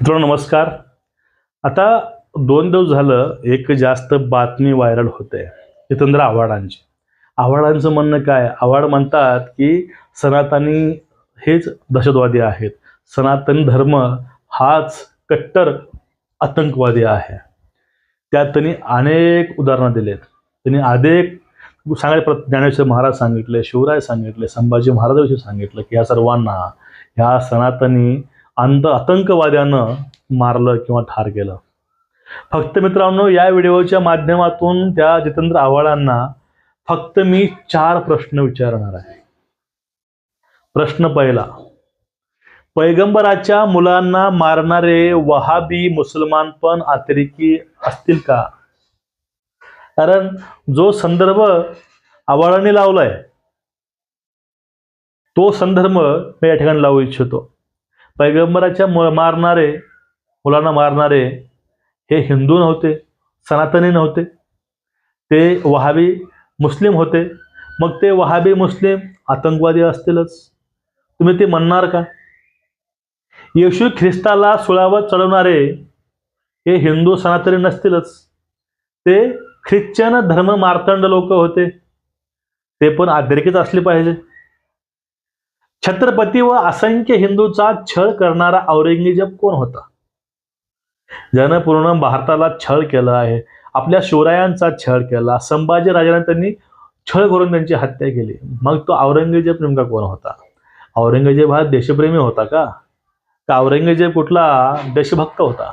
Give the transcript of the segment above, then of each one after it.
मित्रांनो नमस्कार. आता दोन दिवस झालं एक जास्त बातमी व्हायरल होते जितेंद्र आव्हाडांची. आव्हाडांचं म्हणणं काय? आव्हाड म्हणतात की सनातनी हेच दहशतवादी आहेत. सनातन धर्म हाच कट्टर आतंकवादी आहे. त्यात त्यांनी अनेक उदाहरणं दिलेत. त्यांनी अनेक सांगायला प्र ज्ञानेश्वर महाराज सांगितले शिवराय सांगितले संभाजी महाराजाविषयी सांगितलं की या सर्वांना ह्या सनातनी अंध आतंकवाद्यानं मारलं किंवा ठार केलं. फक्त मित्रांनो या व्हिडिओच्या माध्यमातून त्या जितेंद्र आव्हाडांना फक्त मी चार प्रश्न विचारणार आहे. प्रश्न पहिला पैगंबराच्या मुलांना मारणारे वहाबी मुसलमान पण अतिरेकी असतील का? कारण जो संदर्भ आव्हाडांनी लावलाय तो संदर्भ मी या ठिकाणी लावू इच्छितो. पैगंबराच्या मारणारे मुलांना मारणारे हे हिंदू नव्हते सनातनी नव्हते. ते वहाबी मुस्लिम होते. मग ते वहाबी मुस्लिम आतंकवादी असतीलच. तुम्ही ते म्हणणार का? येशू ख्रिस्ताला सुळावर चढवणारे हे हिंदू सनातनी नसतीलच. ते ख्रिश्चन धर्म मार्तंड लोक होते. ते पण आदरेकीच असले पाहिजे. छत्रपती व असंख्य हिंदूचा छळ करणारा औरंगजेब कोण होता? ज्यानं पूर्ण भारताला छळ केला आहे आपल्या शिवरायांचा छळ केला संभाजी राजाने त्यांनी छळ करून त्यांची हत्या केली. मग तो औरंगजेब नेमका कोण होता? औरंगजेब हा देशप्रेमी होता का? का औरंगजेब कुठला देशभक्त होता?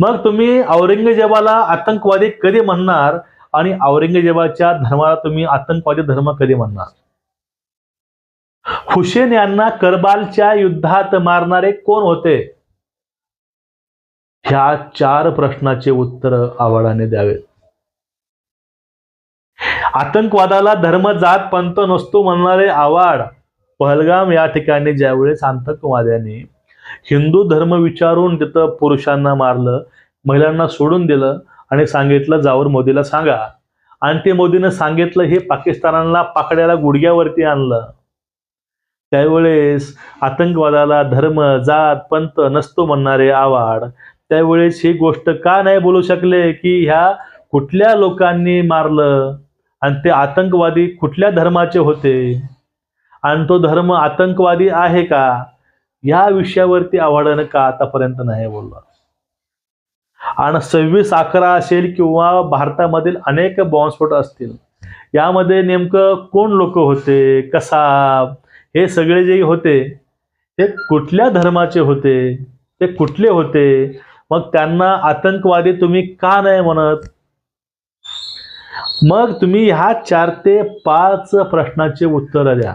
मग तुम्ही औरंगजेबाला आतंकवादी कधी म्हणणार आणि औरंगजेबाच्या धर्माला तुम्ही आतंकवादी धर्म कधी म्हणणार? हुसेन यांना करबालच्या युद्धात मारणारे कोण होते? ह्या चार प्रश्नाचे उत्तर आव्हाडाने द्यावेत. आतंकवादाला धर्म जात पंत नसतो म्हणणारे आवाड पहलगाम या ठिकाणी ज्यावेळेस आतंकवाद्यांनी हिंदू धर्म विचारून तिथं पुरुषांना मारलं महिलांना सोडून दिलं आणि सांगितलं जावर मोदीला सांगा. आणि ते मोदीनं सांगितलं हे पाकिस्तानाला पाकड्याला गुडघ्यावरती आणलं. त्यावेळेस आतंकवादाला धर्म जात पंत नसतो म्हणणारे आवाड त्यावेळेस ही गोष्ट का नाही बोलू शकले की ह्या कुठल्या लोकांनी मारलं? आणि ते आतंकवादी कुठल्या धर्माचे होते? आणि तो धर्म आतंकवादी आहे का? या विषयावरती आव्हाडानं का आतापर्यंत नाही बोललं? आणि सव्वीस अकरा असेल किंवा भारतामधील अनेक बॉम्बस्फोट असतील यामध्ये नेमकं कोण लोक होते? कसा? हे सगळे जे होते ते कुठल्या धर्माचे होते? ते कुठले होते? मग त्यांना आतंकवादी तुम्ही का नाही म्हणत? मग तुम्ही ह्या चार ते पाच प्रश्नाचे उत्तर द्या.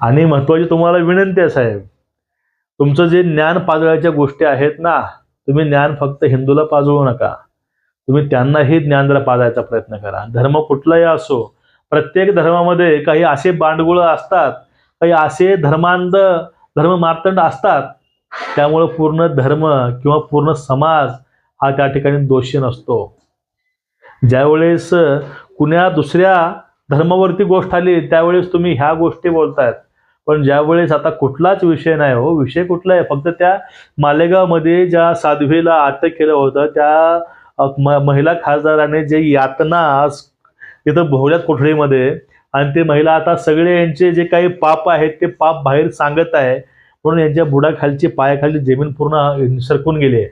आणि महत्वाची तुम्हाला विनंती आहे साहेब. तुमचं जे ज्ञान पाजळायच्या गोष्टी आहेत ना तुम्ही ज्ञान फक्त हिंदूला पाजवू नका. तुम्ही त्यांनाही ज्ञान जरा पाजायचा प्रयत्न करा. धर्म कुठलाही असो प्रत्येक धर्मामध्ये काही असे बांडगुळ असतात काही असे धर्मांध धर्म मार्तंड असतात. त्यामुळं पूर्ण धर्म किंवा पूर्ण समाज हा त्या ठिकाणी दोषी नसतो. ज्यावेळेस कुण्या दुसऱ्या धर्मावरती गोष्ट आली त्यावेळेस तुम्ही ह्या गोष्टी बोलतायत. पण ज्यावेळेस आता कुठलाच विषय नाही हो विषय कुठला आहे? फक्त त्या मालेगावमध्ये ज्या साध्वीला अटक केलं होतं त्या महिला खासदाराने जे यातना तिथं भोवल्यात कोठडीमध्ये. आणि ते महिला आता सगळे यांचे जे काही पाप आहेत ते पाप बाहेर सांगत आहे. म्हणून यांच्या बुडाखालची पायाखाली जमीन पूर्ण सरकून गेली आहे.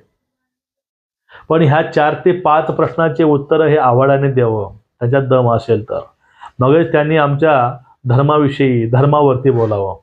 पण ह्या चार ते पाच प्रश्नाचे उत्तर हे आव्हाडाने द्यावं. त्याच्यात दम असेल तर. मगच त्यांनी आमच्या धर्माविषयी धर्मावरती बोलावं.